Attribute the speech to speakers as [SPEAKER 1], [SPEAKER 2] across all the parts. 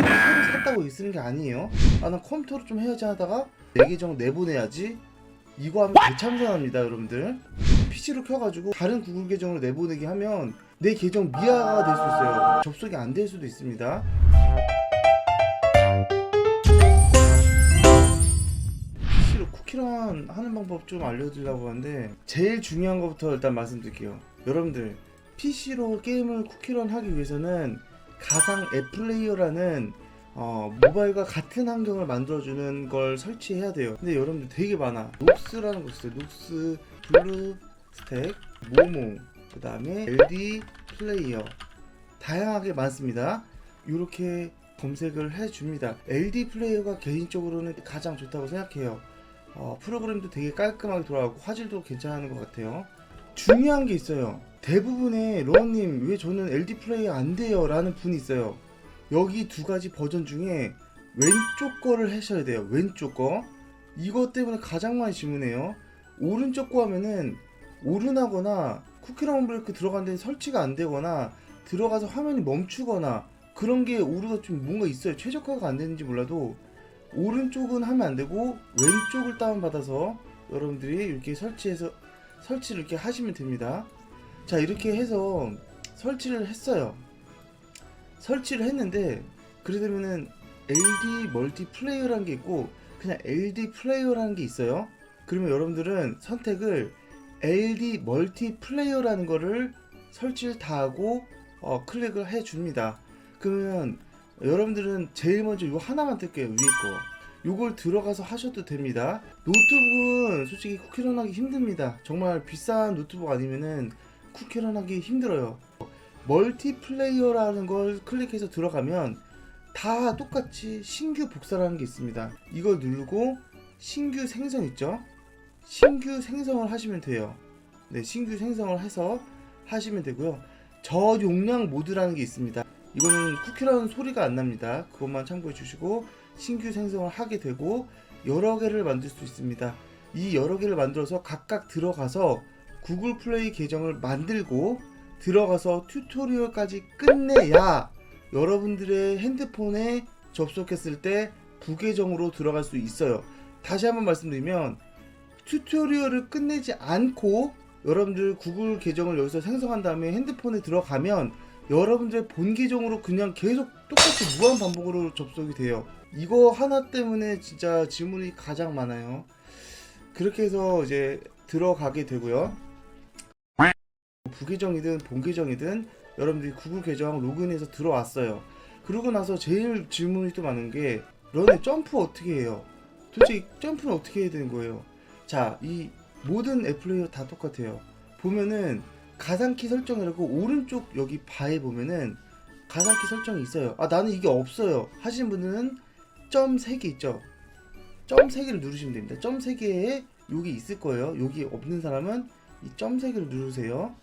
[SPEAKER 1] 새로 샀다고 쓰는 게 아니에요. 아, 나 컴퓨터로 좀 해야지 하다가 내 계정 내보내야지. 이거 하면 대참사합니다, 여러분들. PC로 켜가지고 다른 구글 계정으로 내보내기 하면 내 계정 미아가 될 수 있어요. 접속이 안 될 수도 있습니다. PC로 쿠키런 하는 방법 좀 알려드리려고 하는데 제일 중요한 것부터 일단 말씀드릴게요. 여러분들 PC로 게임을 쿠키런 하기 위해서는 가상 앱 플레이어라는 어, 모바일과 같은 환경을 만들어주는 걸 설치해야 돼요. 근데 여러분들 되게 많아. 녹스라는 거 있어요. 녹스, 블루, 스택, 모모, 그 다음에 LD 플레이어. 다양하게 많습니다. 이렇게 검색을 해줍니다. LD 플레이어가 개인적으로는 가장 좋다고 생각해요. 어, 프로그램도 되게 깔끔하게 돌아가고 화질도 괜찮은 것 같아요. 중요한 게 있어요. 대부분의 로어님 왜 저는 LD 플레이어 안 돼요? 라는 분이 있어요. 여기 두 가지 버전 중에 왼쪽 거를 하셔야 돼요. 왼쪽 거. 이것 때문에 가장 많이 질문해요. 오른쪽 거 하면은 오른하거나 쿠키랑 브레이크 들어갔는데 설치가 안 되거나 들어가서 화면이 멈추거나 그런 게 오류가 좀 뭔가 있어요. 최적화가 안 되는지 몰라도 오른쪽은 하면 안 되고 왼쪽을 다운받아서 여러분들이 이렇게 설치해서 설치를 이렇게 하시면 됩니다. 자 이렇게 해서 설치를 했어요. 설치를 했는데 그러려면은 LD 멀티 플레이어라는 게 있고 그냥 LD 플레이어라는 게 있어요. 그러면 여러분들은 선택을 LD 멀티 플레이어라는 거를 설치를 다 하고 어, 클릭을 해 줍니다. 그러면 여러분들은 제일 먼저 이거 하나만 뜰게요 위에 거. 요걸 들어가서 하셔도 됩니다. 노트북은 솔직히 쿠키런 하기 힘듭니다. 정말 비싼 노트북 아니면은 쿠키런 하기 힘들어요. 멀티플레이어라는 걸 클릭해서 들어가면 다 똑같이 신규 복사라는 게 있습니다. 이걸 누르고 신규 생성 있죠? 신규 생성을 하시면 돼요. 네, 신규 생성을 해서 하시면 되고요. 저용량 모드라는 게 있습니다. 이거는 쿠키라는 소리가 안 납니다. 그것만 참고해 주시고 신규 생성을 하게 되고 여러 개를 만들 수 있습니다. 이 여러 개를 만들어서 각각 들어가서 구글 플레이 계정을 만들고 들어가서 튜토리얼까지 끝내야 여러분들의 핸드폰에 접속했을 때 부계정으로 들어갈 수 있어요. 다시 한번 말씀드리면 튜토리얼을 끝내지 않고 여러분들 구글 계정을 여기서 생성한 다음에 핸드폰에 들어가면 여러분들의 본 계정으로 그냥 계속 똑같이 무한 반복으로 접속이 돼요. 이거 하나 때문에 진짜 질문이 가장 많아요. 그렇게 해서 이제 들어가게 되고요. 부계정이든 본계정이든 여러분들이 구글 계정 로그인해서 들어왔어요. 그러고 나서 제일 질문이 또 많은 게 너네 점프 어떻게 해요? 도대체 점프는 어떻게 해야 되는 거예요? 자, 이 모든 앱 플레이어 다 똑같아요. 보면은 가상키 설정이라고 오른쪽 여기 바에 보면은 가상키 설정이 있어요. 아 나는 이게 없어요. 하시는 분들은 점 3개 있죠. 점 3개를 누르시면 됩니다. 점 3개에 여기 있을 거예요. 여기 없는 사람은 이 점 3개를 누르세요.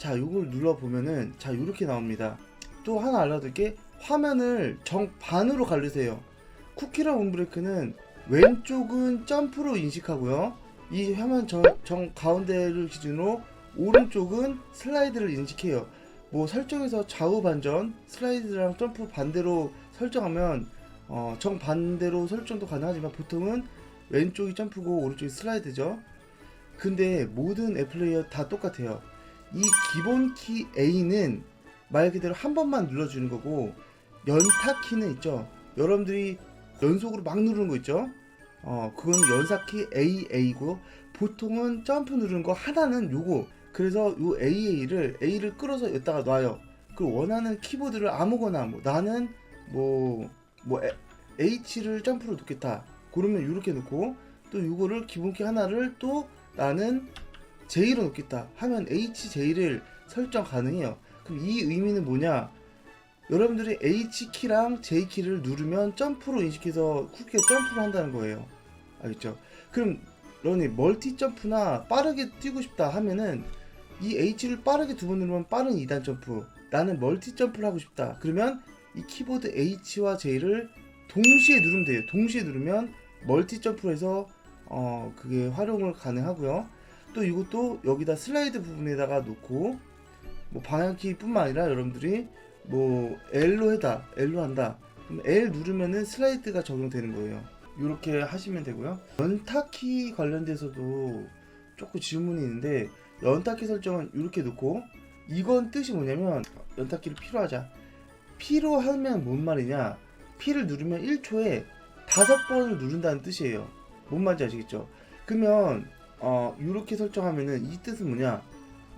[SPEAKER 1] 자, 요걸 눌러 보면은 자, 이렇게 나옵니다. 또 하나 알려드릴 게 화면을 정반으로 가르세요. 쿠키랑 홈브레이크는 왼쪽은 점프로 인식하고요. 이 화면 정, 정 가운데를 기준으로 오른쪽은 슬라이드를 인식해요. 뭐 설정에서 좌우 반전, 슬라이드랑 점프 반대로 설정하면 어, 정 반대로 설정도 가능하지만 보통은 왼쪽이 점프고 오른쪽이 슬라이드죠. 근데 모든 앱 플레이어 다 똑같아요. 이 기본 키 A는 말 그대로 한 번만 눌러주는 거고 연타 키는 있죠. 여러분들이 연속으로 막 누르는 거 있죠. 어, 그건 연사키 AA고 보통은 점프 누르는 거 하나는 요거. 그래서 요 AA를 A를 끌어서 여기다가 놔요. 그 원하는 키보드를 아무거나 뭐 나는 뭐뭐 H를 점프로 놓겠다. 그러면 이렇게 놓고 또 요거를 기본키 하나를 또 나는 J로 놓겠다 하면 HJ를 설정 가능해요. 그럼 이 의미는 뭐냐? 여러분들이 H키랑 J키를 누르면 점프로 인식해서 쿠키가 점프를 한다는 거예요. 알겠죠? 그럼 러니 멀티 점프나 빠르게 뛰고 싶다 하면은 이 H를 빠르게 두 번 누르면 빠른 2단 점프. 나는 멀티 점프를 하고 싶다. 그러면 이 키보드 H와 J를 동시에 누르면 돼요. 동시에 누르면 멀티 점프해서 어 그게 활용을 가능하고요. 또 이것도 여기다 슬라이드 부분에다가 놓고 뭐 방향키뿐만 아니라 여러분들이 뭐 L로 해다 L로 한다 그럼 L 누르면은 슬라이드가 적용되는 거예요. 이렇게 하시면 되고요. 연타키 관련돼서도 조금 질문이 있는데 연타키 설정은 이렇게 놓고 이건 뜻이 뭐냐면 연타키를 피로 하자. 피로 하면 뭔 말이냐? P를 누르면 1초에 다섯 번을 누른다는 뜻이에요. 뭔 말인지 아시겠죠? 그러면 어 이렇게 설정하면은 이 뜻은 뭐냐?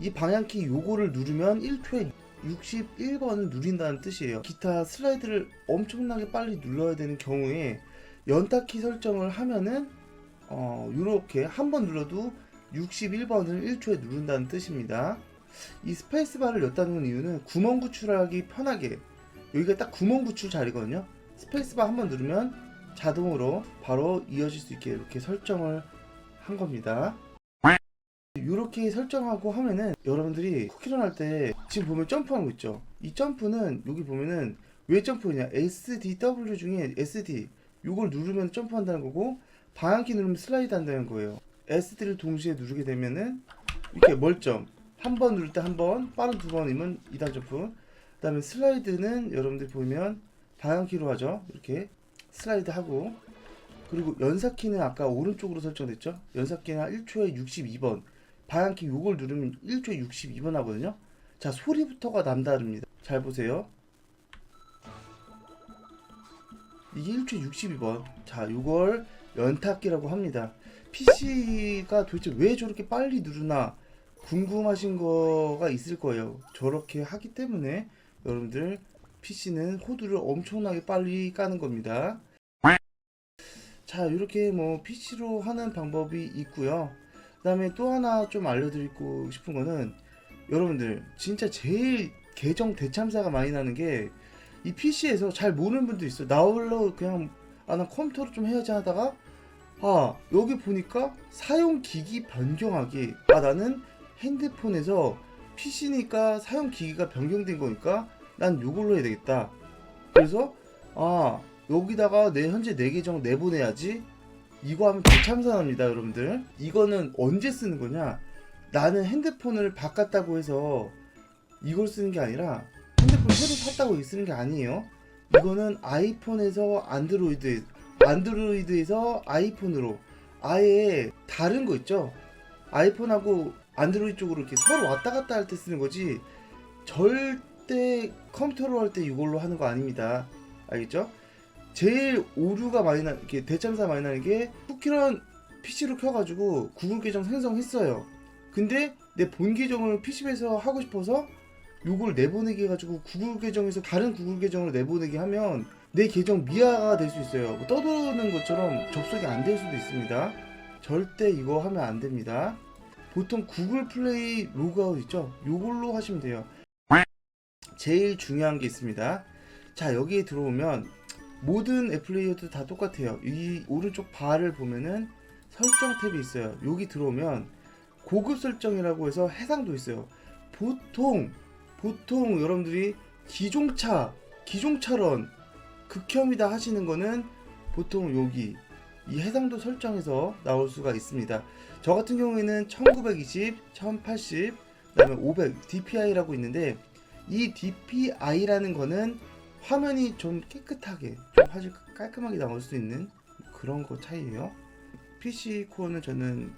[SPEAKER 1] 이 방향키 요거를 누르면 1초에 61번을 누린다는 뜻이에요. 기타 슬라이드를 엄청나게 빨리 눌러야 되는 경우에 연타키 설정을 하면은 어 이렇게 한 번 눌러도 61번을 1초에 누른다는 뜻입니다. 이 스페이스바를 였다는 이유는 구멍 구출하기 편하게 여기가 딱 구멍 구출 자리거든요. 스페이스바 한 번 누르면 자동으로 바로 이어질 수 있게 이렇게 설정을 한 겁니다. 이렇게 설정하고 하면은 여러분들이 쿠키런 할 때 지금 보면 점프하는 거 있죠. 이 점프는 여기 보면은 왜 점프냐? SDW 중에 SD 이걸 누르면 점프한다는 거고 방향키 누르면 슬라이드 한다는 거예요. SD를 동시에 누르게 되면은 이렇게 멀점 한 번 누를 때 한 번 빠른 두 번이면 2단 점프 그 다음에 슬라이드는 여러분들이 보면 방향키로 하죠. 이렇게 슬라이드 하고 그리고 연사키는 아까 오른쪽으로 설정됐죠. 연사키는 1초에 62번 방향키 요걸 누르면 1초에 62번 하거든요. 자 소리부터가 남다릅니다. 잘 보세요. 이게 1초에 62번. 자 요걸 연타기라고 합니다. PC가 도대체 왜 저렇게 빨리 누르나 궁금하신 거가 있을 거예요. 저렇게 하기 때문에 여러분들 PC는 호두를 엄청나게 빨리 까는 겁니다. 자, 이렇게 뭐 PC로 하는 방법이 있고요. 그 다음에 또 하나 좀 알려드리고 싶은 거는 여러분들 진짜 제일 계정 대참사가 많이 나는 게 이 PC에서 잘 모르는 분도 있어요. 나홀로 그냥 아나 컴퓨터로 좀 해야지 하다가 아 여기 보니까 사용 기기 변경하기 아 나는 핸드폰에서 PC니까 사용 기기가 변경된 거니까 난 요걸로 해야 되겠다. 그래서 아 여기다가 내 현재 내 계정 내보내야지. 이거 하면 대참사납니다, 여러분들. 이거는 언제 쓰는 거냐? 나는 핸드폰을 바꿨다고 해서 이걸 쓰는 게 아니라 핸드폰 새로 샀다고 쓰는 게 아니에요. 이거는 아이폰에서 안드로이드, 안드로이드에서 아이폰으로 아예 다른 거 있죠? 아이폰하고 안드로이드 쪽으로 이렇게 서로 왔다 갔다 할 때 쓰는 거지 절대 컴퓨터로 할 때 이걸로 하는 거 아닙니다. 알겠죠? 제일 오류가 많이 나, 이렇게 대참사 많이 나는 게 쿠키런 PC로 켜가지고 구글 계정 생성했어요. 근데 내 본 계정을 PC에서 하고 싶어서 요걸 내보내기 해가지고 구글 계정에서 다른 구글 계정으로 내보내기 하면 내 계정 미아가 될 수 있어요. 뭐 떠도는 것처럼 접속이 안 될 수도 있습니다. 절대 이거 하면 안 됩니다. 보통 구글 플레이 로그아웃 있죠? 요걸로 하시면 돼요. 제일 중요한 게 있습니다. 자, 여기에 들어오면 모든 앱 플레이어도 다 똑같아요. 이 오른쪽 바를 보면은 설정 탭이 있어요. 여기 들어오면 고급 설정이라고 해서 해상도 있어요. 보통 보통 여러분들이 기종차 기종차런 극혐이다 하시는 거는 보통 여기 이 해상도 설정에서 나올 수가 있습니다. 저 같은 경우에는 1920, 1080, 그 다음에 500 DPI라고 있는데 이 DPI라는 거는 화면이 좀 깨끗하게 좀 아주 깔끔하게 나올 수 있는 그런 거 차이예요. PC 코어는 저는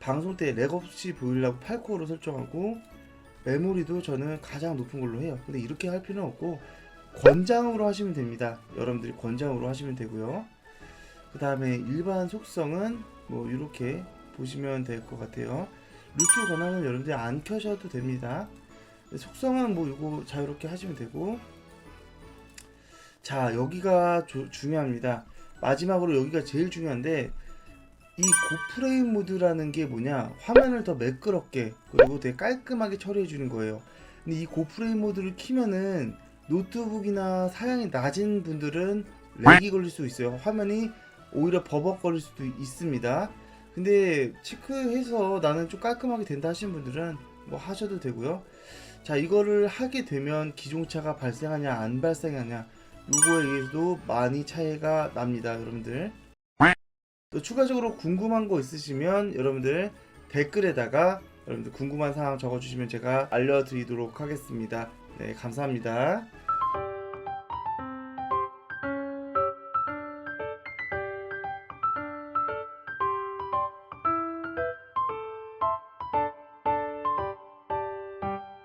[SPEAKER 1] 방송 때 렉 없이 보이려고 8코어로 설정하고 메모리도 저는 가장 높은 걸로 해요. 근데 이렇게 할 필요는 없고 권장으로 하시면 됩니다. 여러분들이 권장으로 하시면 되고요. 그 다음에 일반 속성은 뭐 이렇게 보시면 될 것 같아요. 루트 권한은 여러분들이 안 켜셔도 됩니다. 속성은 뭐 이거 자유롭게 하시면 되고 자 여기가 조- 중요합니다. 마지막으로 여기가 제일 중요한데 이 고프레임 모드라는 게 뭐냐 화면을 더 매끄럽게 그리고 되게 깔끔하게 처리해 주는 거예요. 근데 이 고프레임 모드를 키면은 노트북이나 사양이 낮은 분들은 렉이 걸릴 수 있어요. 화면이 오히려 버벅거릴 수도 있습니다. 근데 체크해서 나는 좀 깔끔하게 된다 하시는 분들은 뭐 하셔도 되고요. 자 이거를 하게 되면 기종차가 발생하냐 안 발생하냐 요거에 의해서도 많이 차이가 납니다 여러분들. 또 추가적으로 궁금한 거 있으시면 여러분들 댓글에다가 여러분들 궁금한 사항 적어주시면 제가 알려드리도록 하겠습니다. 네 감사합니다